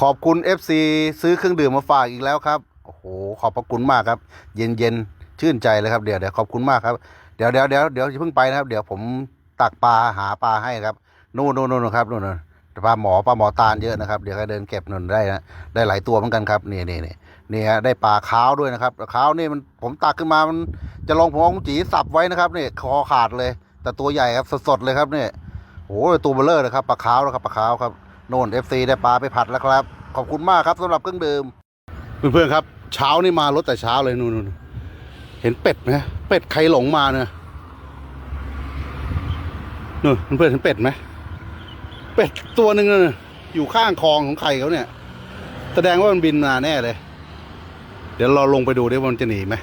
ขอบคุณ FC ซื้อเครื่องดื่มมาฝากอีกแล้วครับโอ้โหขอบพระคุณมากครับ เย็นเย็นชื่นใจเลยครับเดี๋ยวเดี๋ยวขอบคุณมากครับเดี๋ยวเดี๋ยวเดี๋ยวเดี๋ยวเพิ่งไปนะครับ เดี๋ยวผมตักปลาหาปลาให้ครับนู่นนู่นนู่นครับนู่นนู่นปลาหมอปลาหมอตาลเยอะนะครับเดี๋ยวก็เดินเก็บนู่นได้นะได้หลายตัวเหมือนกันครับนี่นี่นี่นี่ฮะได้ปลาขาวด้วยนะครับขาวนี่มันผมตักขึ้นมามันจะลองผมเอาจีสับไว้นะครับนี่คอขาดเลย แต่ตัวใหญ่ครับสดๆเลยครับนี่โอ้โหตัวเบลเลอร์นะครับปลาขาวนะครับปลาขาวครับ โน่น FC ได้ปลาไปผัดแล้วครับ ขอบคุณมากครับสำหรับเครื่องดื่มเพื่อนๆครับ เช้านี่มารถแต่เช้าเลยนู่นเห็นเป็ดไหมเป็ดใครหลงมาเนี่ยนู่นเพื่อนเห็นเป็ดไหมเป็ดตัวหนึ่งน่อยู่ข้างคลองของใครเขาเนี่ย แสดงว่ามันบินมาแน่เลย เดี๋ยวเราลงไปดูดิว่ามันจะหนีไหม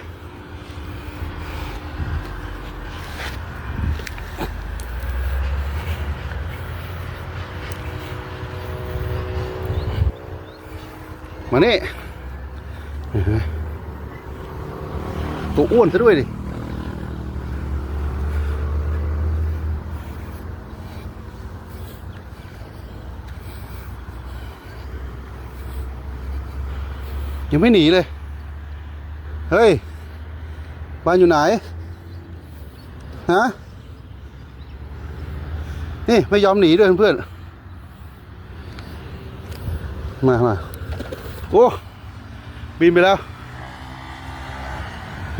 มานี่ตัวอ้วนซะด้วยดิยังไม่หนีเลย เฮ้ยบ้านอยู่ไหน ฮะ นี่ ไม่ยอมหนีด้วยเพื่อน มามา โอ้บินไปแล้ว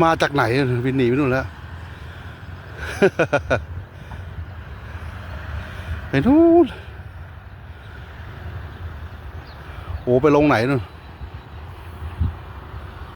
มาจากไหนบินหนีไปนู่นแล้วไปนู่นโอ้ไปลงไหนนู่น